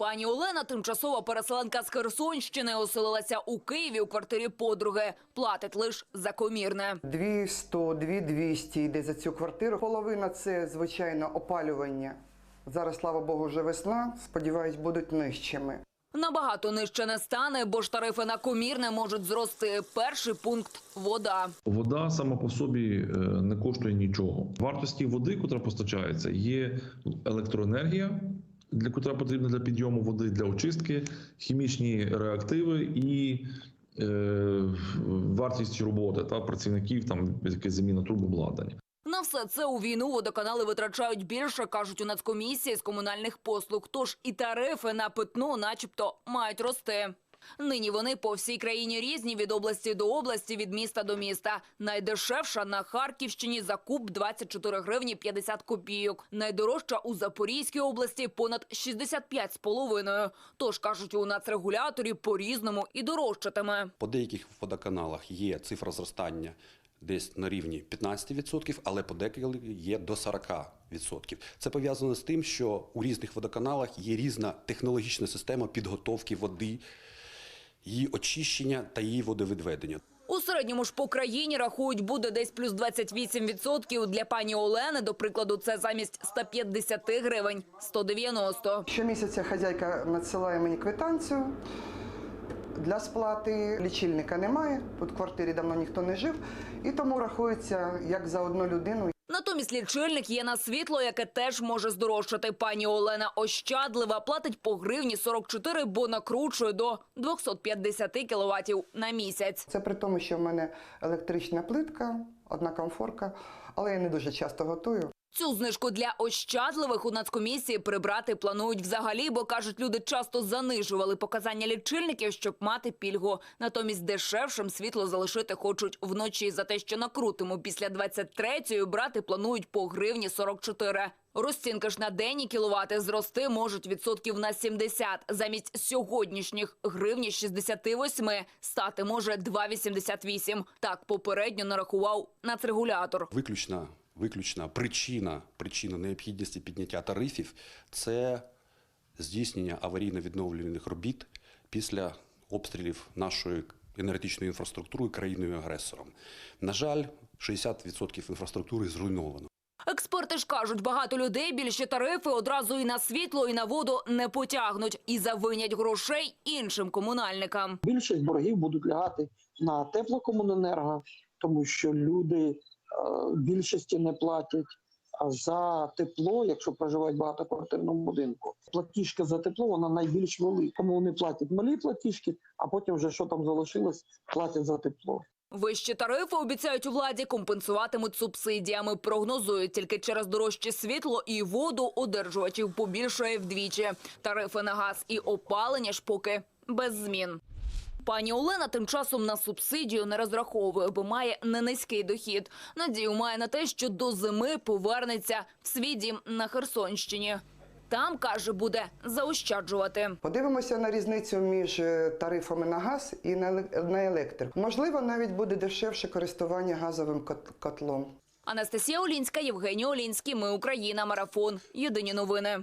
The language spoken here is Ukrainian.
Пані Олена, тимчасова переселенка з Херсонщини, оселилася у Києві у квартирі подруги. Платить лише за комірне. 200, 2200 йде за цю квартиру. Половина це, звичайно, опалювання. Зараз, слава Богу, вже весна. Сподіваюсь, будуть нижчими. Набагато нижче не стане, бо ж тарифи на комірне можуть зрости. Перший пункт – вода. Вода сама по собі е, не коштує нічого. Вартості води, котра постачається, є електроенергія, для котра потрібна для підйому води, для очистки, хімічні реактиви і е, вартість роботи та працівників, там якась заміна трубобладнання. На все це у війну водоканали витрачають більше, кажуть у Нацкомісії з комунальних послуг. Тож і тарифи на питно, начебто мають рости. Нині вони по всій країні різні від області до області, від міста до міста. Найдешевша на Харківщині за куб 24 гривні 50 копійок. Найдорожча у Запорізькій області понад 65,5. Тож, кажуть у нацрегуляторі, по-різному і дорожчатиме. По деяких водоканалах є цифра зростання десь на рівні 15%, але по деяких є до 40%. Це пов'язано з тим, що у різних водоканалах є різна технологічна система підготовки води, її очищення та її водовідведення. У середньому ж по країні рахують буде десь плюс 28%. Для пані Олени, до прикладу, це замість 150 гривень – 190. Щомісяця хазяйка надсилає мені квитанцію для сплати. Лічильника немає. Тут в квартирі давно ніхто не жив, і тому рахується як за одну людину. Натомість лічильник є на світло, яке теж може здорожчати. Пані Олена ощадлива, платить по гривні 44, бо накручує до 250 кіловатів на місяць. Це при тому, що в мене електрична плитка, одна комфорка, але я не дуже часто готую. Цю знижку для ощадливих у Нацкомісії прибрати планують взагалі, бо, кажуть, люди часто занижували показання лічильників, щоб мати пільгу. Натомість дешевшим світло залишити хочуть вночі за те, що на крутому після 23-ї брати планують по гривні 44. Розцінки ж на денні кіловати зрости можуть відсотків на 70. Замість сьогоднішніх гривні 68 стати може 2,88. Так попередньо нарахував нацрегулятор. Виключна, виключна причина, причина необхідності підняття тарифів це здійснення аварійно-відновлювальних робіт після обстрілів нашої енергетичної інфраструктури країною-агресором. На жаль, 60% інфраструктури зруйновано. Експерти ж кажуть, багато людей більші тарифи одразу і на світло, і на воду не потягнуть і завинять грошей іншим комунальникам. Більшість боргів будуть лягати на теплокомуненерго, тому що люди більшості не платять. А за тепло, якщо проживають в багатоквартирному будинку, платіжка за тепло вона найбільш велика. Тому вони платять малі платіжки, а потім вже що там залишилось, платять за тепло. Вищі тарифи обіцяють у владі компенсуватимуть субсидіями. Прогнозують тільки через дорожче світло і воду одержувачів побільшає вдвічі. Тарифи на газ і опалення ж поки без змін. Пані Олена тим часом на субсидію не розраховує, бо має не низький дохід. Надію має на те, що до зими повернеться в свій дім на Херсонщині. Там, каже, буде заощаджувати. Подивимося на різницю між е, тарифами на газ і на еле- електрику. Можливо, навіть буде дешевше користування газовим кот- котлом. Анастасія Олінська, Євгеній Олінський. Ми Україна. Марафон. Єдині новини.